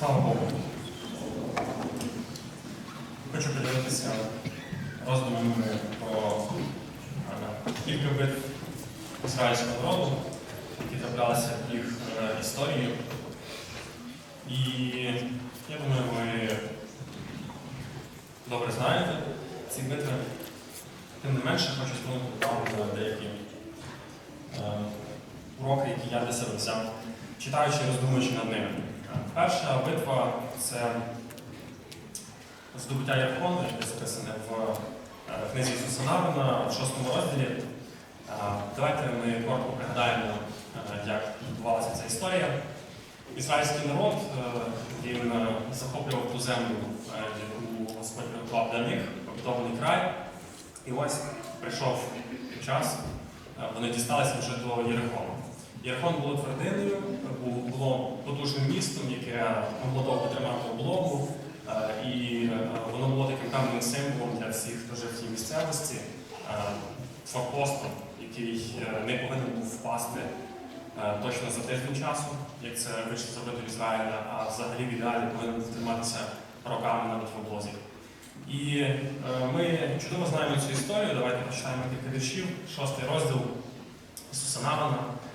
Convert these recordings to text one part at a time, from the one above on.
Слава Богу. Хочу поділитися роздумами про е, кілька битв ізраїльського народу, які траплялися в їх е, історії. І я думаю, ви добре знаєте ці битви. Тим не менше, хочу звернути увагу на деякі е, уроки, які я для себе взяв, читаючи і роздумуючи над ними. Перша битва це здобуття Єрхону, яке записане в е, книзі Ісуса Навина в шостому розділі. Е, Давайте ми коротко пригадаємо, е, як відбувалася ця історія. Ізраїльський народ він захоплював ту землю, яку Господь приготував для них, обітований край. І ось прийшов час, вони дісталися вже до Єрихону. Єрихон було твердиною, було потужним містом, яке могло довго тримати облогу, е, і е, воно було таким певним символом для всіх, хто жив в цій місцевості, е, форпостом, який не повинен був впасти точно за тиждень часу, як це вийшло зробити в Ізраїля, а взагалі в ідеалі повинен триматися роками навіть в облозі. І ми чудово знаємо цю історію. Давайте почитаємо кілька віршів. Шостий розділ Ісуса Навана а,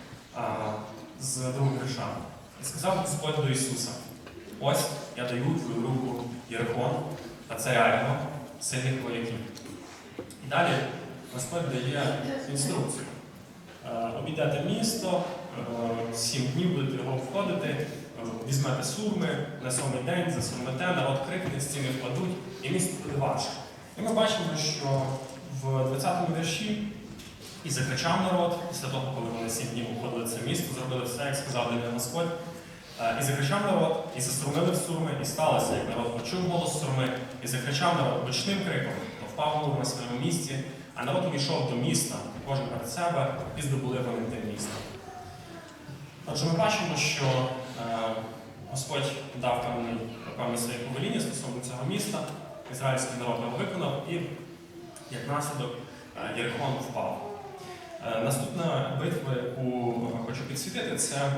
з другого вірша. І сказав Господь до Ісуса: Ось я даю твою руку Єрихон та царя його, сильних вояків. І далі Господь дає інструкцію. Е, Обійдете місто, е, сім днів будете його входити, е, візьмете сурми на сьомий день, засурмете, народ крикне, стіни впадуть, і місто буде ваше. І ми бачимо, що в 20-му вірші і закричав народ після того, коли вони сім днів обходили це місто, зробили все, як сказав для Господь. Е, І закричав народ, і заструмили в сурми, і сталося, як народ почув голос сурми, і закричав народ гучним криком, то впав голов на своєму місці, а народ увійшов до міста, кожен перед себе, і здобули вони те місто. Отже, ми бачимо, що е, Господь дав певний, певне своє повеління стосовно цього міста, ізраїльський народ його виконав, і як наслідок е, Єрихон впав. Е, Наступна битва, яку хочу підсвітити, це е,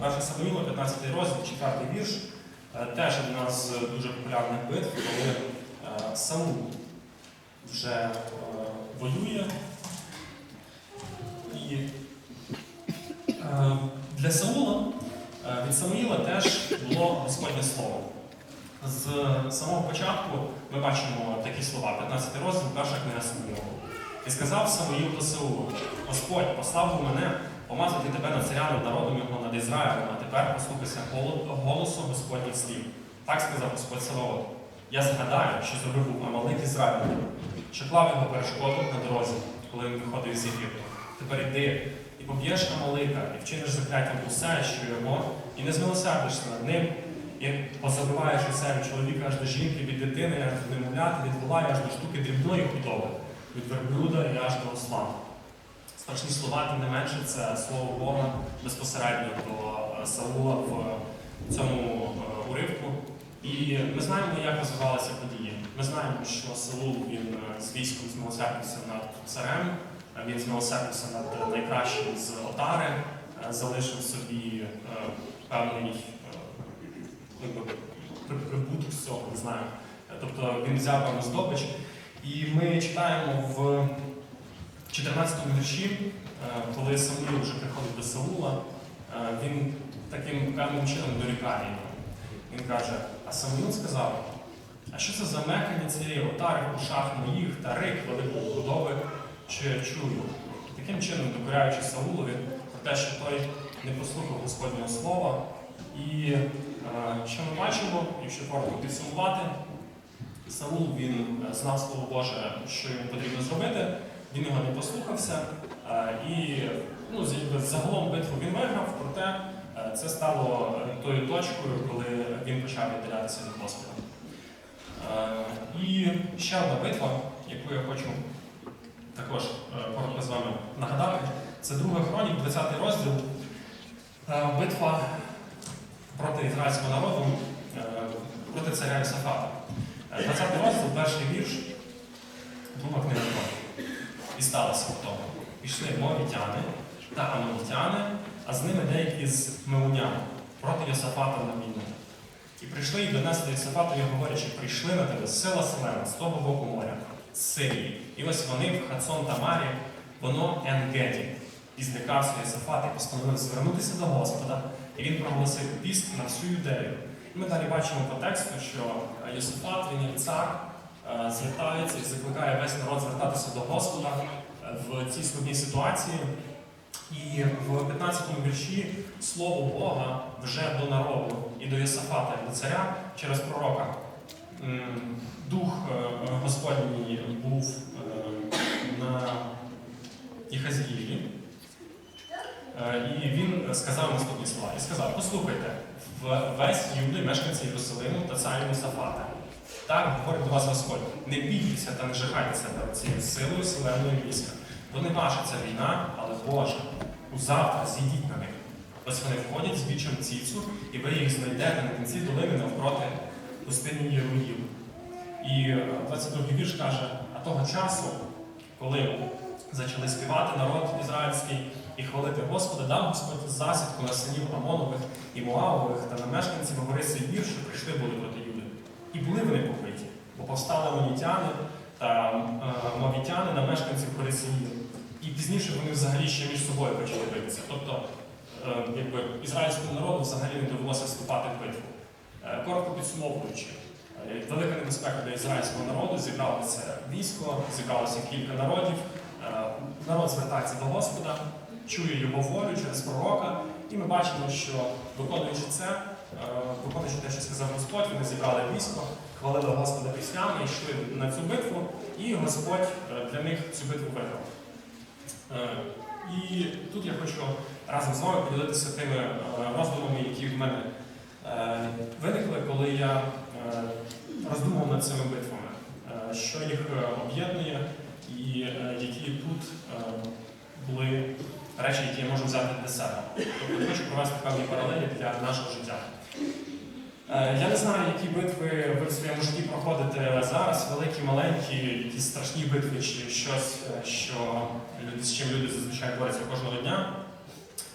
1 Самуїла, 15 розділ, 4 вірш. Е, Теж одна з дуже популярних битв, коли е, Саму вже е, воює. І е, для Саула е, від Самуїла теж було Господнє слово. З самого початку ми бачимо такі слова, 15 розділ, перша книга Самуїла. І сказав Самуїл до Саулу, Господь послав мене помазати тебе над царями народом його над Ізраїлем, а тепер послухайся голосу Господніх слів. Так сказав Господь Саваот. Я згадаю, що зробив був Амалик Ізраїлю, що клав його перешкоду на дорозі, коли він виходив із Єгипту. Тепер йди і поб'єш Амалика, і вчиниш закляттям усе, що його, і не змилосердишся над ним, і позабиваєш усе від чоловіка аж до жінки, від дитини, аж до немовляти, від вола, аж до штуки дрібної худоби, від верблюда і аж до осла. Страшні слова, тим не менше, це слово Бога безпосередньо до е, Саула в цьому е, уривку. І ми знаємо, як розвивалися події. Ми знаємо, що Саул він е, з військом змилосердився над царем, він змилосердився над найкращим з отари, залишив собі певний прибуток з цього, не знаю. Тобто він взяв певну здобич. І ми читаємо в 14-му вірші, е, коли Самуїл вже приходить до Саула, е, він таким певним чином дорікає йому. Він каже, а Самуїл сказав, а що це за мекання цієї отари в ушах моїх та рик великої худоби, що я чую? Таким чином, докоряючи Саулові про те, що той не послухав Господнього слова. І е, що ми бачимо, якщо коротко підсумувати, Саул він е, знав Слово Боже, що йому потрібно зробити, він його не послухався. е, І ну, загалом битву він виграв, проте е, це стало тою точкою, коли він почав віддалятися від Господа. І ще одна битва, яку я хочу також коротко з вами нагадати, це друга хронік, 20 розділ. Битва проти ізраїльського народу, проти царя Ісафата. Е, 20 розділ, перший вірш, друга книга Хронік. І сталося в тому. Пішли мовітяни та амонітяни, а з ними деякі з меунян проти Йосафата на війну. І прийшли і донесли Єсафатові, говорячи, прийшли на тебе сила селена з того боку моря, з Сирії. І ось вони в Хацон Тамарі, воно Енгеді. І злякався Єсафат і постановив звернутися до Господа, і він проголосив піст на всю юдею. Ми далі бачимо по тексту, що Єсафат, він як цар, е, звертається і закликає весь народ звертатися до Господа е, в цій складній ситуації. І в 15 му вірші слово Бога вже до народу і до Єсафата, і до царя через пророка. Дух е, Господній був е, на Єхазіїлі. Е, І він сказав наступні слова. І сказав: Послухайте, весь юди, мешканці Єрусалиму та царю Мусафата. Так говорить до вас Господь, не бійтеся та не жахайтеся перед цією силою селеної війська. Бо не ваша ця війна, але Божа. Узавтра зійдіть на них. Ось вони входять з бічем ційцу, і ви їх знайдете на кінці долини навпроти пустині Єруїв. І е, 22 вірш каже, а того часу, коли почали співати народ ізраїльський і хвалити Господа, дав Господь засідку на синів Амонових і Моавових та на мешканців гори Сейбір, що прийшли були проти Юди. І були вони побиті, бо повстали монітяни та е, мовітяни на мешканців гори Сеїр. І пізніше вони взагалі ще між собою почали битися. Тобто, е, якби ізраїльському народу взагалі не довелося вступати в битву. Е, Коротко підсумовуючи, е, велика небезпека для ізраїльського народу, зібралося військо, зібралося кілька народів. Е, Народ звертається до Господа, чує його волю через пророка, і ми бачимо, що виконуючи це, е, виконуючи те, що сказав Господь, вони зібрали військо, хвалили Господа піснями, йшли на цю битву, і Господь е, для них цю битву виграв. Е, І тут я хочу разом з вами поділитися тими роздумами, які в мене виникли, коли я роздумував над цими битвами, що їх об'єднує і які тут були речі, які я можу взяти для себе. Тобто я хочу провести певні паралелі для нашого життя. Е, Я не знаю, які битви ви в своєму житті проходите зараз, великі, маленькі, якісь страшні битви чи щось, е, що люди, з чим люди зазвичай борються кожного дня.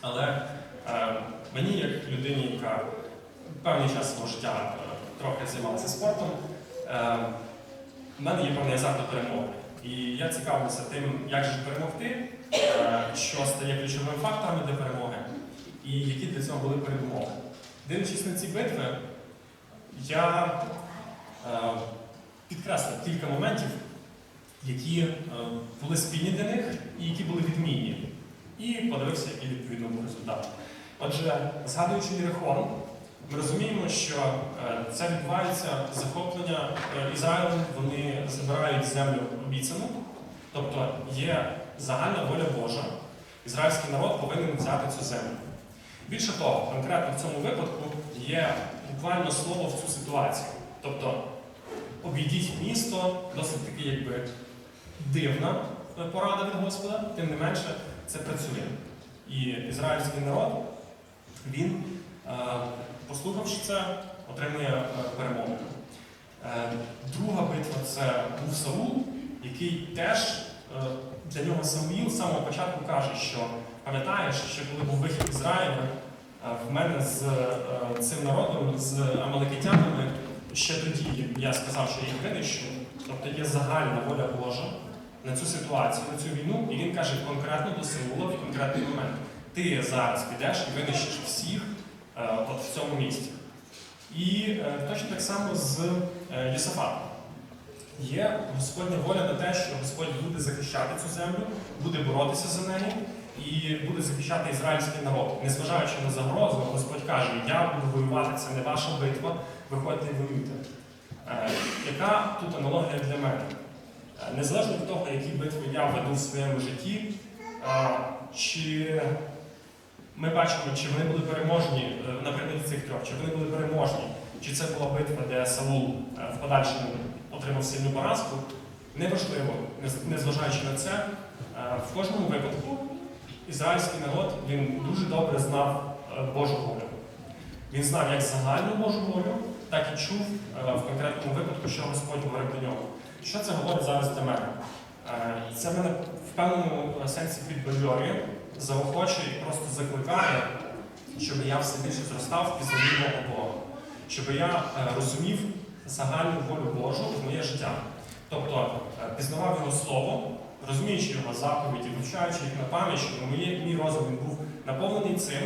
Але е, мені, як людині, яка певний час свого життя трохи займалася спортом, в мене є певний азарт до перемоги. І я цікавлюся тим, як же перемогти, що стає ключовими факторами для перемоги, і які для цього були передумови. Дивлячись на ці битви, я е, підкреслив кілька моментів, які е, були спільні для них і які були відмінні. І подивився, який відповідно був результат. Отже, згадуючи Єрихон, ми розуміємо, що е, це відбувається захоплення е, Ізраїлем, вони забирають землю обіцяну, тобто є загальна воля Божа. Ізраїльський народ повинен взяти цю землю. Більше того, конкретно в цьому випадку є буквально слово в цю ситуацію. Тобто обійдіть місто, досить таки якби дивна порада від Господа, тим не менше це працює. І ізраїльський народ, він, е, послухавши це, отримує е, перемогу. Е, Друга битва це був Саул, який теж для нього Самуїл з самого початку каже, що пам'ятаєш, що коли був вихід Ізраїля, е, в мене з е, цим народом, з амаликитянами, ще тоді я сказав, що я їх винищу. Тобто є загальна воля Божа на цю ситуацію, на цю війну, і він каже конкретно до Сеула в конкретний момент. Ти зараз підеш і винищиш всіх е, от в цьому місці. І точно так само з Єсафатом. Є Господня воля на те, що Господь буде захищати цю землю, буде боротися за неї і буде захищати ізраїльський народ. Незважаючи на загрозу, Господь каже, я буду воювати, це не ваша битва, виходьте і воюйте. Е, Яка тут аналогія для мене? Е, Незалежно від того, які битви я веду в своєму житті, е, чи ми бачимо, чи вони були переможні наприкінці цих трьох, чи вони були переможні, чи це була битва, де Саул в подальшому отримав сильну поразку, неважливо, незважаючи на це, е, в кожному випадку ізраїльський народ він дуже добре знав е, Божу волю. Він знав як загальну Божу волю, так і чув е, в конкретному випадку, що Господь говорить до нього. Що це говорить зараз для мене? Це мене в певному сенсі підбадьорює, заохочує і просто закликає, щоб я все більше зростав пізнанні Бога. щоб я розумів загальну волю Божу в моє життя. Тобто е, пізнавав його слово, розуміючи його заповіді, вивчаючи їх на пам'ять, щоб моє, мій розум він був наповнений цим,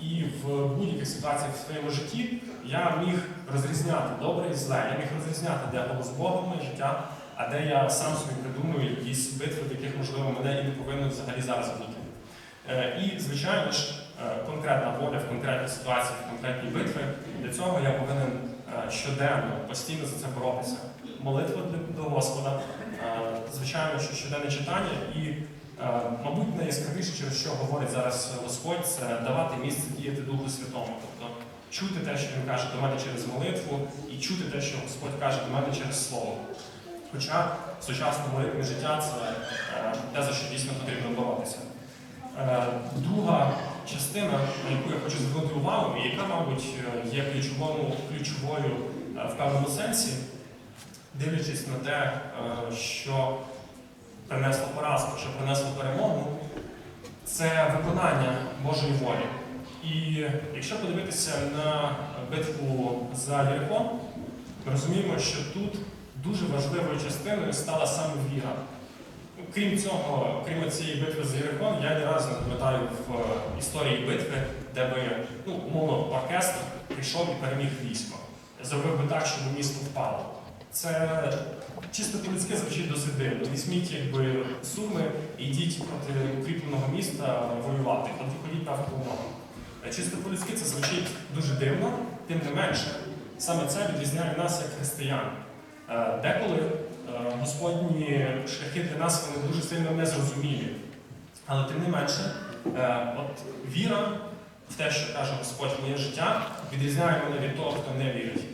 і в будь-яких ситуаціях в своєму житті я міг розрізняти добре і зле. Я міг розрізняти, де голос Бога в моє життя, а де я сам собі придумую якісь битви, в яких, можливо, мене і не повинно взагалі зараз бути. Е, І, звичайно ж, е, конкретна воля в конкретній ситуації, в конкретній битві, для цього я повинен щоденно, постійно за це боротися. Молитва до Господа, е, звичайно, що щоденне читання і, е, мабуть, найяскравіше, через що говорить зараз Господь, це давати місце діяти Духу Святому. Тобто чути те, що Він каже до мене через молитву, і чути те, що Господь каже до мене через Слово. Хоча сучасне молитвне життя це е, те, за що дійсно потрібно боротися. Е, Друга частина, на яку я хочу звернути увагу, і яка, мабуть, е, є ключовому, ключовою е, в певному сенсі, дивлячись на те, е, що принесло поразку, що принесло перемогу, це виконання Божої волі. І якщо подивитися на битву за Єрихон, ми розуміємо, що тут дуже важливою частиною стала саме віра. Крім цього, крім цієї битви за Єрихон, я ні разу не пам'ятаю в е, історії битви, де би ну, умовно оркестр прийшов і переміг військо. Зробив би так, щоб місто впало. Це чисто по-людськи звучить досить дивно. Візьміть якби суми і йдіть проти укріпленого міста воювати, от виходіть на допомогу. Чисто по-людськи це звучить дуже дивно, тим не менше, саме це відрізняє нас як християн. Е, Деколи Господні шляхи для нас вони дуже сильно незрозумілі. Але тим не менше, е, от віра в те, що каже Господь моє життя, відрізняє мене від того, хто не вірить.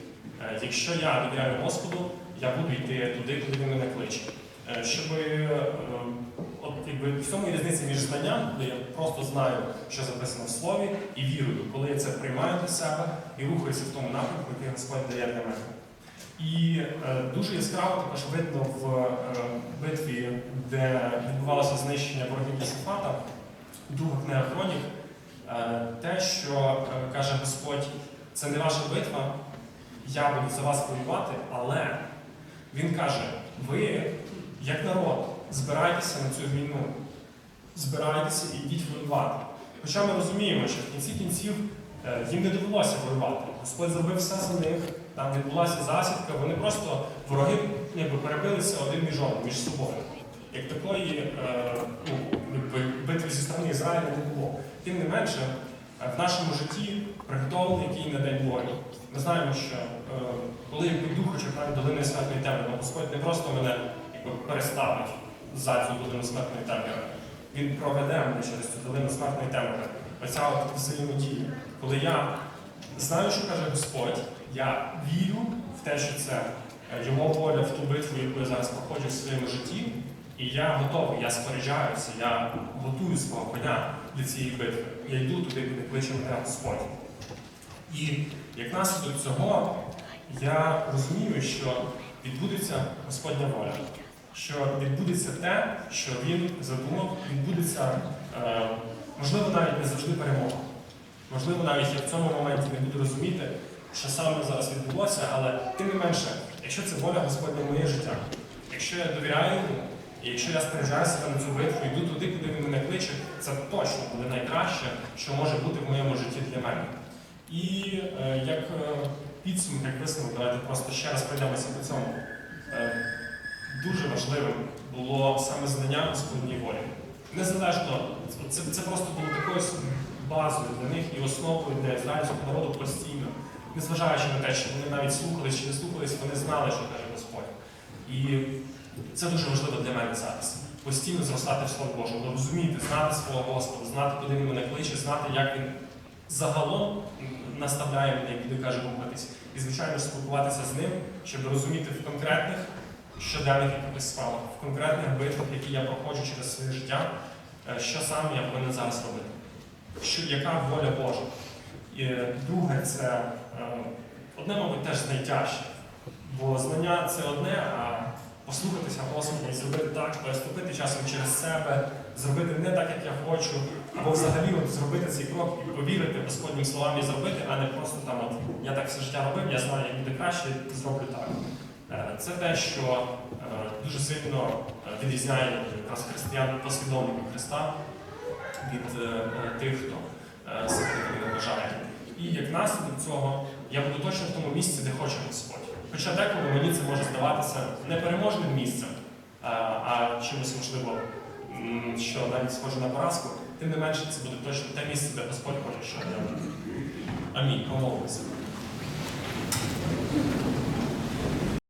Е, Якщо я довіряю Господу, я буду йти туди, куди він мене кличе. Е, Щоб е, от якби в цьому є різниця між знанням, де я просто знаю, що записано в слові, і вірою, коли я це приймаю для себе і рухаюся в тому напрямку, який Господь дає для мене. І е, дуже яскраво також видно в е, битві, де відбувалося знищення ворогів Йосифата, друга книга Хронік, е, те, що каже Господь, це не ваша битва, я буду за вас воювати, але він каже: ви, як народ, збирайтеся на цю війну, збирайтеся і йдіть воювати. Хоча ми розуміємо, що в кінці кінців їм не довелося воювати. Господь зробив все за них, там відбулася засідка, вони просто вороги якби, перебилися один між одним, між собою. Як такої е, ну, битви зі сторони Ізраїля не було. Тим не менше, е, в нашому житті приготовлений який на день волі. Ми знаємо, що е, коли я піду, хоча б долини смертної темряви, Господь не просто мене якби, переставить за цю долину смертної темряви. Він проведе мене через цю долину смертної темряви. Оця от взаємодія. Коли я знаю, що каже Господь, я вірю в те, що це е, його воля в ту битву, яку я зараз проходжу в своєму житті, і я готовий, я споряджаюся, я готую свого коня для цієї битви. Я йду туди, куди кличе мене Господь. І як наслідок цього, я розумію, що відбудеться Господня воля, що відбудеться те, що він задумав, відбудеться, е, можливо, навіть не завжди перемога. Можливо, навіть я в цьому моменті не буду розуміти, що саме зараз відбулося, але тим не менше, якщо це воля Господня моє життя, якщо я довіряю йому, і якщо я споряджаю себе на цю битву, йду туди, куди він мене кличе, це точно буде найкраще, що може бути в моєму житті для мене. І е, як е, підсумок, як висновок, давайте просто ще раз пройдемося по цьому. Е, дуже важливим було саме знання Господньої волі. Незалежно, це, це просто було такою базою для них і основою для ізраїльського народу постійно. Незважаючи на те, що вони навіть слухались чи не слухались, вони знали, що каже Господь. І це дуже важливо для мене зараз. Постійно зростати в Слово Божому, розуміти, знати свого Господа, знати, куди він мене кличе, знати, як він загалом наставляє мене і куди каже рухатись. І, звичайно, спілкуватися з ним, щоб розуміти в конкретних щоденних якихось справах, в конкретних битвах, які я проходжу через своє життя, е, що саме я повинен зараз робити. Що, яка воля Божа? І друге, це одне, мабуть, теж з найтяжчих. Бо знання це одне, а послухатися Господа і зробити так, переступити часом через себе, зробити не так, як я хочу, або взагалі от зробити цей крок і повірити Господнім словам і зробити, а не просто там от я так все життя робив, я знаю, як буде краще, зроблю так. Е, Це те, що е, дуже сильно е, відрізняє якраз християн послідовників Христа від тих, хто себе не бажає. І як наслідок цього я буду точно в тому місці, де хоче Господь. Хоча деколи мені це може здаватися не переможним місцем, а, а чимось можливо, що навіть схоже на поразку, тим не менше це буде точно те місце, де Господь хоче, щоб я. Амінь. Помолимося.